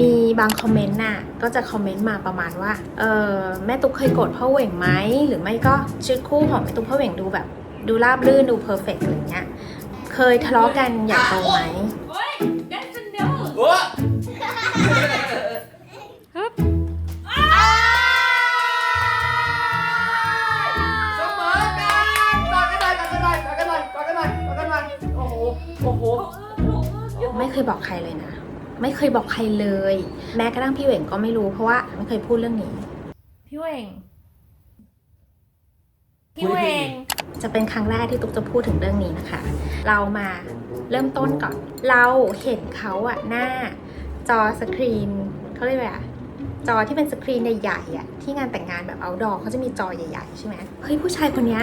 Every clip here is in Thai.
มีบางคอมเมนต์น่ะก็จะคอมเมนต์มาประมาณว่าเออแม่ตุ๊กเคยโกรธพ่อเหว่งไหมหรือไม่ก็ชีวิตคู่ของแม่ตุ๊กพ่อเหว่งดูแบบ ดูราบรื่นดูเพอร์เฟกต์อะไรเงี้ยเคยทะเลาะกันอย่างโตไหม Oi, that's a no. โอ้เสมอกันกอดกันหน่อยกอดกันหน่อยกอดกันหน่อยกอดกันหน่อยกอดกันหน่อยโอ้โห โอ้โห ไม่เคยบอกใครเลยนะ ไม่เคยบอกใครเลย แม้กระทั่งพี่เหว่งก็ไม่รู้เพราะว่าไม่เคยพูดเรื่องนี้ พี่เวงพี่เวงจะเป็นครั้งแรกที่ตุ๊กจะพูดถึงเรื่องนี้นะคะ เรามาเริ่มต้นก่อน เราเห็นเขาอะหน้าจอสกรีนเขาเรียกว่าอะไรอะจอที่เป็นสกรีนใหญ่ๆอะที่งานแต่งงานแบบเอาดอเขาจะมีจอใหญ่ๆใช่ไหมเฮ้ยผู้ชายคนเนี้ย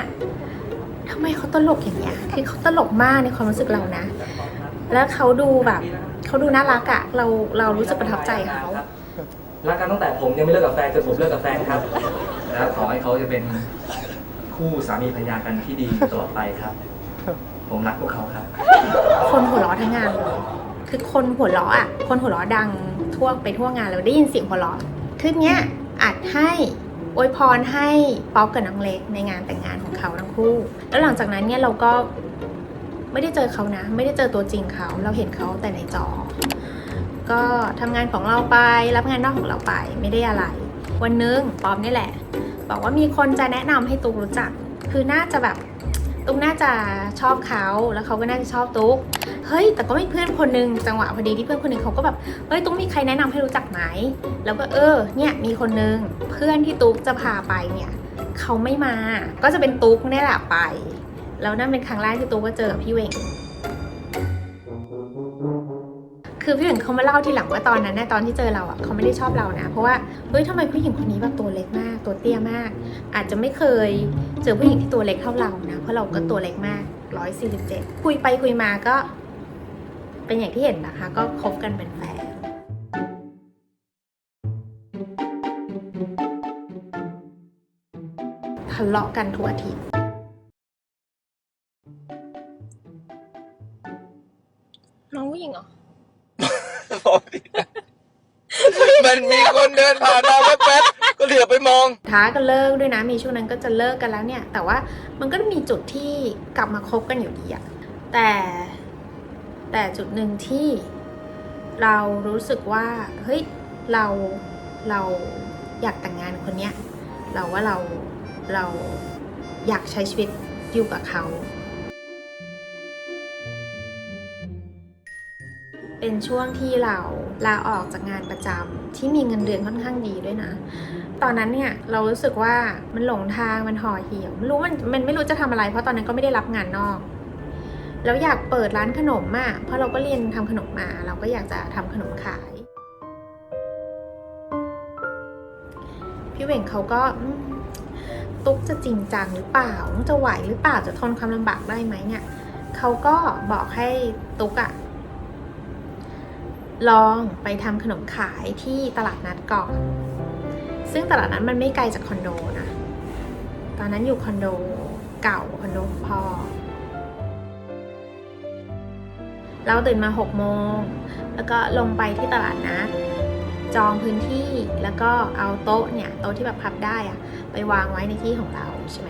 ทำไมเขาตลกอย่างเงี้ยคือเขาตลกมากในความรู้สึกเรานะ แล้วเขาดูแบบ เขาดูน่ารักอะเราเรารู้สึกประทับใจเขารักกันตั้งแต่ผมยังไม่เลิกกับแฟนจนผมเลิกกับแฟนครับ แล้วขอให้เขาจะเป็นคู่สามีภรรยากันที่ดีตลอดไปครับ ผมรักพวกเขาครับ คนหัวเราะทั้งงานเลยคือคนหัวเราะอะ คนหัวเราะดังทั่วไปทั่วงานเลยได้ยินเสียงหัวเราะคลิปเนี้ยอัดให้อวยพรให้ป๊อปกับน้องเล็กในงานแต่งงานของเขาทั้งคู่ แล้วหลังจากนั้นเนี่ยเราก็ ไม่ได้เจอเขานะ ไม่ได้เจอตัวจริงเขา เราเห็นเขาแต่ในจอ ก็ทำงานของเราไป รับงานนอกของเราไป ไม่ได้อะไร วันนึงปอปนี่แหละ บอกว่ามีคนจะแนะนำให้ตุ๊กรู้จัก คือน่าจะแบบตุ๊กน่าจะชอบเขาแล้วเขาก็น่าจะชอบตุ๊ก เฮ้ย แต่ก็มีเพื่อนคนนึงจังหวะพอดีที่เพื่อนคนนึงเขาก็แบบ เฮ้ย ตุ๊กมีใครแนะนำให้รู้จักไหม แล้วก็เออ เนี่ย มีคนนึงเพื่อนที่ตุ๊กจะพาไปเนี่ยเขาไม่มา ก็จะเป็นตุ๊กนี่แหละไป แล้วนั่นเป็นครั้งแรกที่ตุ๊กก็เจอกับพี่เวงคือพี่เวงเขามาเล่าทีหลังว่าตอนนั้นนะตอนที่เจอเราอะเขาไม่ได้ชอบเรานะ เพราะว่าเฮ้ยทำไมผู้หญิงคนนี้แบบตัวเล็กมาก ตัวเตี้ยมาก อาจจะไม่เคยเจอผู้หญิงที่ตัวเล็กเท่าเรานะ เพราะเราก็ตัวเล็กมาก147คุยไปคุยมาก็ เป็นอย่างที่เห็นนะคะ ก็คบกันเป็นแฟนทะเลาะกันทุกอาทิตย์ คนเดินผ่านมาแป๊บๆก็เหลือไปมอง ท้ากันเลิกด้วยนะ มีช่วงนั้นก็จะเลิกกันแล้วเนี่ย แต่ว่ามันก็มีจุดที่กลับมาคบกันอยู่ดีอะแต่แต่จุดหนึ่งที่เรารู้สึกว่า เฮ้ย เราเราอยากแต่งงานคนเนี้ย เราว่าเราเราอยากใช้ชีวิตอยู่กับเขา เป็นช่วงที่เราลาออกจากงานประจำที่มีเงินเดือนค่อนข้างดีด้วยนะ ตอนนั้นเนี่ยเรารู้สึกว่ามันหลงทางมันห่อเหี่ยวไม่รู้มันมันไม่รู้จะทำอะไร เพราะตอนนั้นก็ไม่ได้รับงานนอกแล้วอยากเปิดร้านขนมอะเพราะเราก็เรียนทำขนมมา เราก็อยากจะทำขนมขาย พี่เหว่งเขาก็ตุ๊กจะจริงจังหรือเปล่า จะไหวหรือเปล่า จะทนความลำบากได้ไหมเนี่ย เขาก็บอกให้ตุ๊กอะ ลองไปทำขนมขายที่ตลาดนัดก่อน ซึ่งตลาดนั้นมันไม่ไกลจากคอนโดนะ ตอนนั้นอยู่คอนโดเก่าคอนโดของพ่อ เราตื่นมา6โมง แล้วก็ลงไปที่ตลาดนัด จองพื้นที่แล้วก็เอาโต๊ะเนี่ย โต๊ะที่แบบพับได้อะไปวางไว้ในที่ของเราใช่ไหม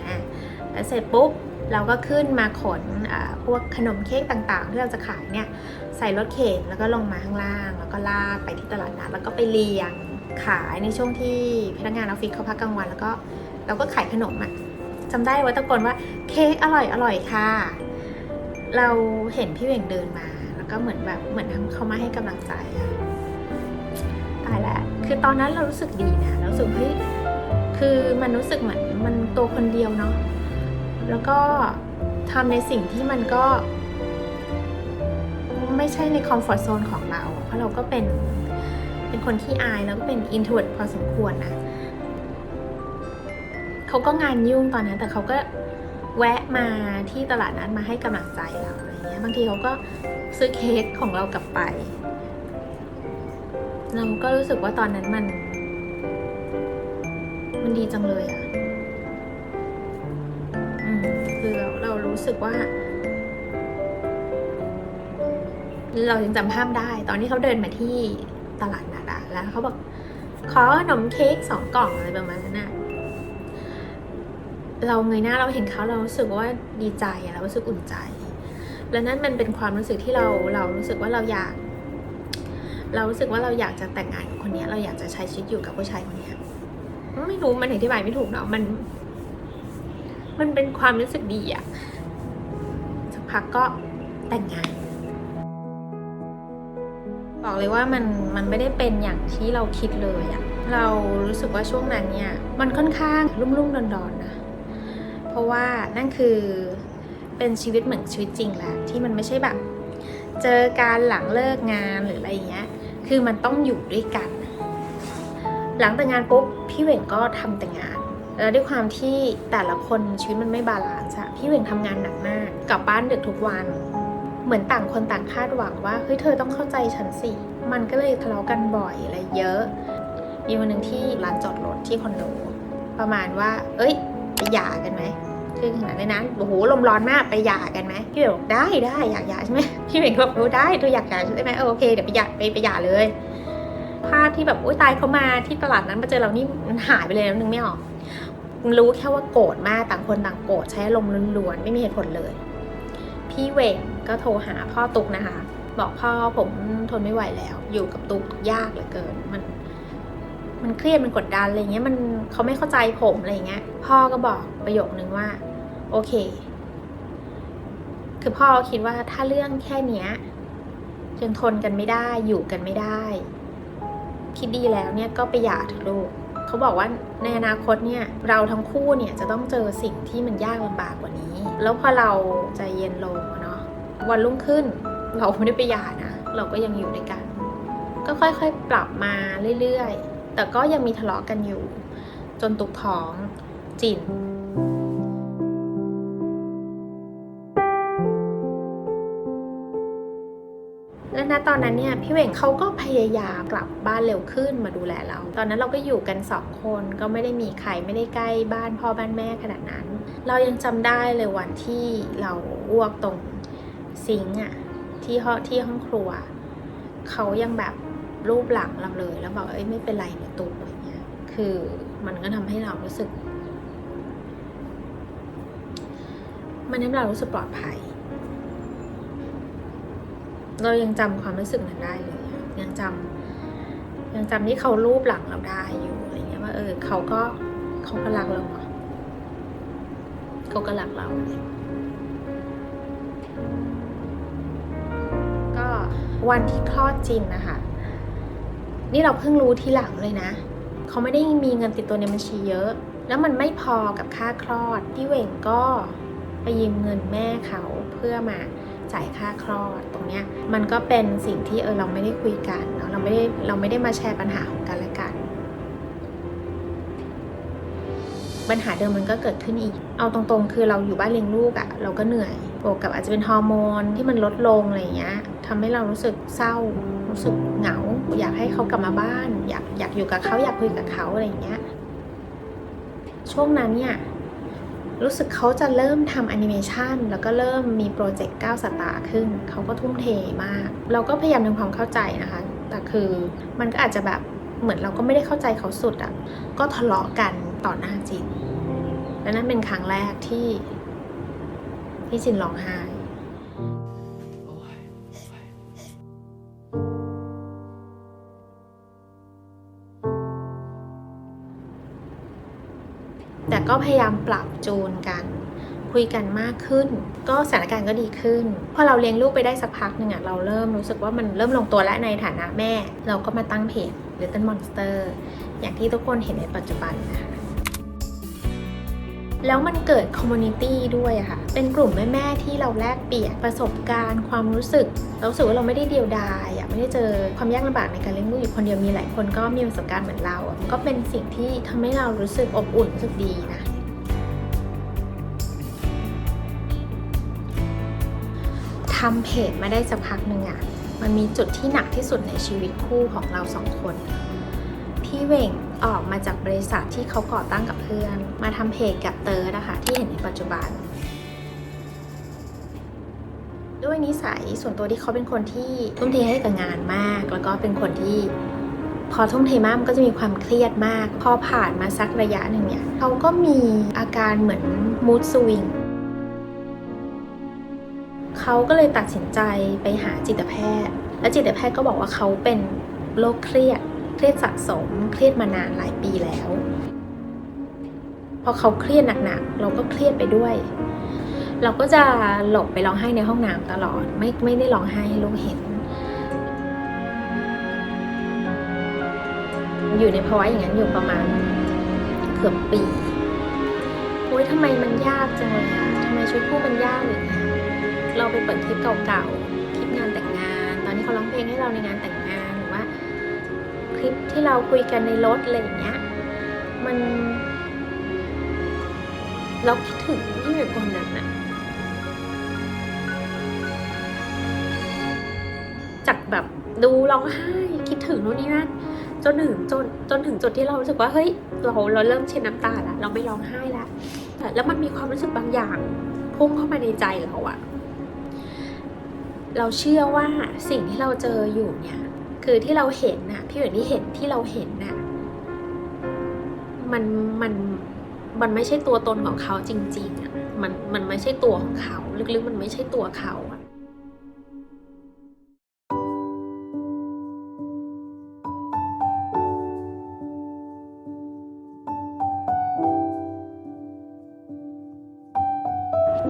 แล้วเสร็จปุ๊บ เราก็ขึ้นมาขนพวกขนมเค้กต่างๆ ที่เราจะขายเนี่ยใส่รถเข็นแล้วก็ลงมาข้างล่าง แล้วก็ลากไปที่ตลาดนัดแล้วก็ไปเรียงขายในช่วงที่พนักงานออฟฟิศเขาพักกลางวัน แล้วก็เราก็ขายขนมอะจำได้ว่าตะโกนว่าเค้กอร่อยอร่อยค่ะ เราเห็นพี่เหว่งเดินมา แล้วก็เหมือนแบบเหมือนเขามาให้กำลังใจอะตายแล้วคือตอนนั้นเรารู้สึกดีนะเรารู้สึกเฮ้ยคือมันรู้สึกเหมือนมันตัวคนเดียวเนาะ แล้วก็ทำในสิ่งที่มันก็ ไม่ใช่ในคอมฟอร์ z โซนของเรา เพราะเราก็เป็นเป็นคนที่อายแล้วก็เป็นอินทรเวิร์ดพอสมควรนะเขาก็งานยุ่งตอนนั้นแต่เขาก็แวะมาที่ตลาดนั้นมาให้กำลังใจเราอะไรเงี้ยบางทีเขาก็ซื้อเค้กของเรากลับไป เราก็รู้สึกว่าตอนนั้นมัน มันดีจังเลยอะ่ะ คือเราเรารู้สึกว่า เรายังจำภาพได้ ตอนที่เขาเดินมาที่ตลาดนัดอะแล้วเขาบอกขอขนมเค้กสองกล่องอะไรประมาณนั้นอะเราเงยหน้าเราเห็นเขาเรารู้สึกว่าดีใจอะเรารู้สึกอุ่นใจ แล้วนั่นมันเป็นความรู้สึกที่เราเรารู้สึกว่าเราอยาก เรารู้สึกว่าเราอยากจะแต่งงานกับคนนี้เราอยากจะใช้ชีวิตอยู่กับผู้ชายคนนี้ไม่รู้มันอธิบายไม่ถูกเนาะมัน มันเป็นความรู้สึกดีอะสักพักก็แต่งงานบอกเลยว่ามันมันไม่ได้เป็นอย่างที่เราคิดเลยอะเรารู้สึกว่าช่วงนั้นเนี่ยมันค่อนข้างรุ่มรุ่มดอนดอนนะเพราะว่านั่นคือเป็นชีวิตเหมือนชีวิตจริงแหละที่มันไม่ใช่แบบ เจอการหลังเลิกงานหรืออะไรอย่างเงี้ย คือมันต้องอยู่ด้วยกัน หลังแต่งงานปุ๊บพี่เหว่งก็ทำแต่งงาน แล้วด้วยความที่แต่ละคนชีวิตมันไม่บาลานซ์อะพี่เหว่งทำงานหนักมากกลับบ้านดึกทุกวัน เหมือนต่างคนต่างคาดหวังว่าเฮ้ยเธอต้องเข้าใจฉันสิมันก็เลยทะเลาะกันบ่อยอะไรเยอะ มีวันหนึ่งที่ร้านจอดรถที่คอนโดประมาณว่า เอ้ยไปหย่ากันไหมคือขนาดนั้นะโอ้โหลมร้อนมากไปหย่ากันไหมพี่เวงบอกได้ได้อยากหย่าใช่ไหมพี่เวงก็บอกโอ้ได้เธออยากหย่าใช่ไหมเออโอเคเดี๋ยวไปหย่าไปไปหย่าเลยภาพที่แบบโอ้ยตายเขามาที่ตลาดนั้นมาเจอเรานี่มันหายไปเลยแล้วนึงไม่ออก รู้แค่ว่าโกรธมากต่างคนต่างโกรธใช้อารมณ์ล้วนๆไม่มีเหตุผลเลย พี่เวงก็โทรหาพ่อตุกนะคะ บอกพ่อผมทนไม่ไหวแล้ว อยู่กับตุกยากเหลือเกินมัน มันเครียดมันกดดันอะไรเงี้ยมันเขาไม่เข้าใจผมอะไรเงี้ย พ่อก็บอกประโยคนึงว่า โอเค คือพ่อคิดว่าถ้าเรื่องแค่เนี้ยยังทนกันไม่ได้อยู่กันไม่ได้ คิดดีแล้วเนี่ยก็ไปหย่าเถอะลูก เขาบอกว่าในอนาคตเนี่ยเราทั้งคู่เนี่ยจะต้องเจอสิ่งที่มันยากลำบากกว่านี้ แล้วพอเราใจเย็นลงเนาะวันรุ่งขึ้นเราไม่ได้ไปหย่านะเราก็ยังอยู่ด้วยกัน ก็ค่อยๆปรับมาเรื่อยๆ แต่ก็ยังมีทะเลาะกันอยู่ จนตุกท้องจิน และตอนนั้นเนี่ยพี่เหว่งเขาก็พยายามกลับบ้านเร็วขึ้นมาดูแลเรา ตอนนั้นเราก็อยู่กันสองคนก็ไม่ได้มีใครไม่ได้ใกล้บ้านพ่อบ้านแม่ขนาดนั้น เรายังจำได้เลยวันที่เราอ้วกตรงซิงอะที่ห้องที่ห้องครัวเขายังแบบรูปหลังเราเลย แล้วบอกเอ้ยไม่เป็นไรเนี่ยตูอะไรเงี้ยคือมันก็ทำให้เรารู้สึก มันทำให้เรารู้สึกปลอดภัย เรายังจำความรู้สึกนั้นได้เลยยังจำยังจำที่เขารูปหลังเราได้อยู่อะไรเงี้ยว่า เออ เขาก็เขาก็รักเราเขาก็รักเรา ก็วันที่คลอดจินนะคะนี่เราเพิ่งรู้ทีหลังเลยนะ เขาไม่ได้มีเงินติดตัวในบัญชีเยอะ แล้วมันไม่พอกับค่าคลอด พี่เหว่งก็ไปยืมเงินแม่เขาเพื่อมา จ่ายค่าคลอดตรงเนี้ยมันก็เป็นสิ่งที่เออเราไม่ได้คุยกันเนาะเราไม่ได้เราไม่ได้มาแชร์ปัญหาของกันและกัน ปัญหาเดิมมันก็เกิดขึ้นอีก เอาตรงๆ คือเราอยู่บ้านเลี้ยงลูกอะ่ะเราก็เหนื่อยบวกกับอาจจะเป็นฮอร์โมนที่มันลดลงอะไรเงี้ยทำให้เรารู้สึกเศร้ารู้สึกเหงา อยากให้เขากลับมาบ้าน อยากอยากอยู่กับเขาอยากคุยกับเขาอะไรเงี้ยช่วงนั้นเนี่ย รู้สึกเขาจะเริ่มทำแอนิเมชันแล้วก็เริ่มมีโปรเจกต์ก้าสตาร์ขึ้น เขาก็ทุ่มเทมาก เราก็พยายามทำความเข้าใจนะคะ แต่คือมันก็อาจจะแบบเหมือนเราก็ไม่ได้เข้าใจเขาสุดอะ่ะ ก็ทะเลาะกันต่อหน้าจินและนั่นเป็นครั้งแรกที่ที่จินร้องไห้ ก็พยายามปรับจูนกัน คุยกันมากขึ้น ก็สถานการณ์ก็ดีขึ้น พอเราเลี้ยงลูกไปได้สักพักหนึ่งอะเราเริ่มรู้สึกว่ามันเริ่มลงตัวและในฐานะแม่ เราก็มาตั้งเพจ Little Monster อย่างที่ทุกคนเห็นในปัจจุบันนะคะแล้วมันเกิดคอมมูนิตี้ด้วยค่ะ เป็นกลุ่มแม่ๆที่เราแลกเปลี่ยนประสบการณ์ ความรู้สึก เรารู้สึกว่าเราไม่ได้เดียวดายอะไม่ได้เจอความยากลำบากในการเลี้ยงลูกอยู่คนเดียวมีหลายคนก็มีประสบการณ์เหมือนเราอะก็เป็นสิ่งที่ทำให้เรารู้สึกอบอุ่นรู้สึกดีนะ ทำเพจมาได้สักพักหนึ่งอะมันมีจุดที่หนักที่สุดในชีวิตคู่ของเราสองคน พี่เวงออกมาจากบริษัทที่เขาก่อตั้งกับเพื่อน มาทำเพจกับเตอร์นะคะ ที่เห็นในปัจจุบันด้วยด้วยนิสัยส่วนตัวที่เขาเป็นคนที่ทุ่มเทให้กับงานมาก แล้วก็เป็นคนที่พอทุ่มเทมากมันก็จะมีความเครียดมาก พอผ่านมาสักระยะหนึ่งเนี่ยเขาก็มีอาการเหมือนมูดสวิง เขาก็เลยตัดสินใจไปหาจิตแพทย์ และจิตแพทย์ก็บอกว่าเขาเป็นโรคเครียด เครียดสะสม เครียดมานานหลายปีแล้ว พอเขาเครียดหนักๆ เราก็เครียดไปด้วย เราก็จะหลบไปร้องไห้ในห้องน้ำตลอด ไม่ไม่ได้ร้องไห้ให้ลูกเห็น อยู่ในภาวะอย่างนั้นอยู่ประมาณเกือบปีโอ้ยทำไมมันยากจังเลยอะทำไมชีวิตคู่มันยากอย่างเงี้ย เราไปเปิดคลิปเก่าๆ คลิปงานแต่งงาน ตอนนี้เขาร้องเพลงให้เราในงานแต่งงานหรือว่า คลิปที่เราคุยกันในรถอะไรอย่างเงี้ย มัน เราคิดถึงที่อยู่คนนั้นอะจากแบบดูร้องไห้คิดถึงโน่นนี่นั่นจนถึงจนจนถึงจุดที่เรารู้สึกว่าเฮ้ยเราเราเริ่มเช็ดน้ำตาละเราไม่ร้องไห้ละแล้วมันมีความรู้สึกบางอย่างพุ่งเข้ามาในใจเราอะ เราเชื่อว่าสิ่งที่เราเจออยู่เนี่ยคือที่เราเห็นน่ะพี่เหมือนที่เห็นที่เราเห็นน่ะมันมันมันไม่ใช่ตัวตนของเขาจริง ๆอะมันมันไม่ใช่ตัวของเขา ลึกๆมันไม่ใช่ตัวเขาอะ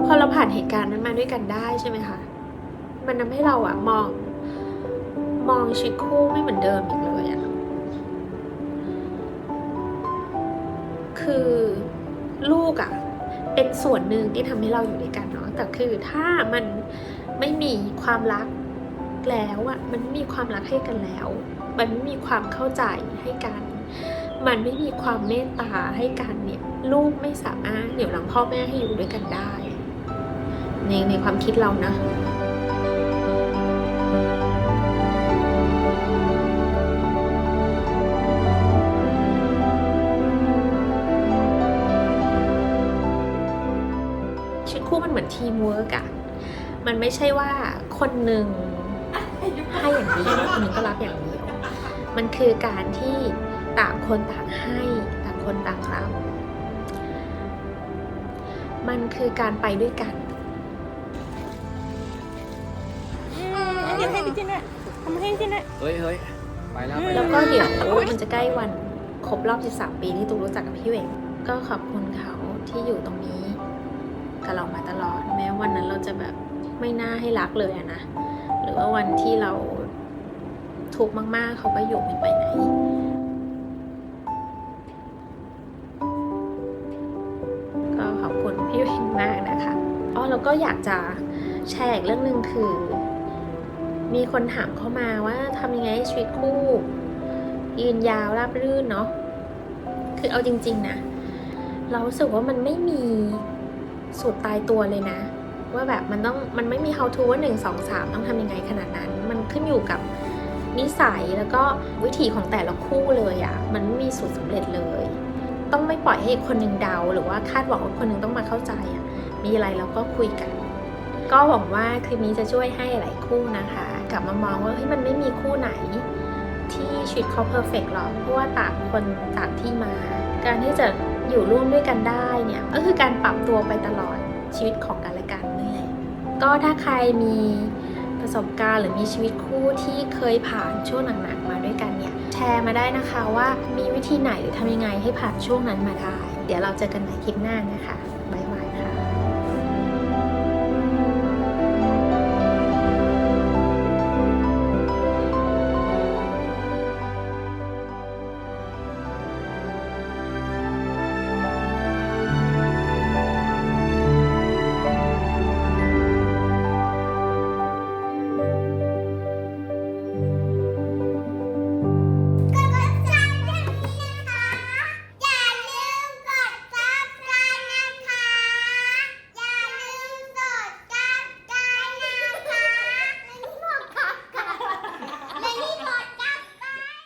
พอเราผ่านเหตุการณ์นั้นมาด้วยกันได้ใช่ไหมคะ มันทำให้เราอะมอง มองชีวิตคู่ไม่เหมือนเดิมอีกเลยอะคือลูกอะเป็นส่วนหนึ่งที่ทำให้เราอยู่ด้วยกันเนาะแต่คือถ้ามันไม่มีความรักแล้วอะมันไม่มีความรักให้กันแล้ว มันไม่มีความเข้าใจให้กัน มันไม่มีความเมตตาให้กันเนี่ยลูกไม่สามารถเหนี่ยวหลังพ่อแม่ให้อยู่ด้วยกันได้ ในในความคิดเรานะ ทีมเวิร์กอะมันไม่ใช่ว่าคนหนึ่งให้อย่างเดียวคนหนึ่งก็รับอย่างเดียว มันคือการที่ต่างคนต่างให้ต่างคนต่างรับ มันคือการไปด้วยกันเดี๋ยวให้พี่จินน่ะทำให้พี่จินน่ะเฮ้ยเฮ้ยไปแล้วไปแล้แล้ววก็เดี๋ยวมันจะใกล้วันครบรอบ 13 ปีที่ตูรู้จักกับพี่เวงก็ขอบคุณเขาที่อยู่ตรงนี้ กับเรามาตลอด แม้วันนั้นเราจะแบบไม่น่าให้รักเลยอะนะ หรือว่าวันที่เราทุกข์มากๆ เขาก็อยู่ไม่ไปไหนก็ขอบคุณพี่เวงมากนะคะอ๋อแล้วก็อยากจะแชร์อีกเรื่องหนึ่งคือ มีคนถามเข้ามาว่าทำยังไงให้ชีวิตคู่ยืนยาวราบรื่นเนาะคือเอาจริง ๆ นะ เราสึกว่ามันไม่มี สูตรตายตัวเลยนะ ว่าแบบมันต้องมันไม่มี how to ว่าหนึ่งสองสามต้องทำยังไงขนาดนั้น มันขึ้นอยู่กับนิสัยแล้วก็วิถีของแต่ละคู่เลยอะ่ะ มันไม่มีสูตรสำเร็จเลย ต้องไม่ปล่อยให้อีกคนหนึ่งเดา หรือว่าคาดหวังว่าคนหนึ่งต้องมาเข้าใจอะ่ะ มีอะไรเราก็คุยกัน ก็หวังว่าคลิปนี้จะช่วยให้หลายคู่นะคะ กลับมามองว่าเฮ้ยมันไม่มีคู่ไหน ที่ชีวิตเขาเพอร์เฟกหรอกเพราะว่าต่างคนต่างที่มา การที่จะ อยู่ร่วมด้วยกันได้เนี่ยก็คือการปรับตัวไปตลอดชีวิตของกันและกันนั่นแหละก็ถ้าใครมีประสบการณ์หรือมีชีวิตคู่ที่เคยผ่านช่วงหนักๆมาด้วยกันเนี่ยแชร์มาได้นะคะว่ามีวิธีไหนหรือทำยังไงให้ผ่านช่วงนั้นมาได้ เดี๋ยวเราเจอกันใหม่คลิปหน้านะคะ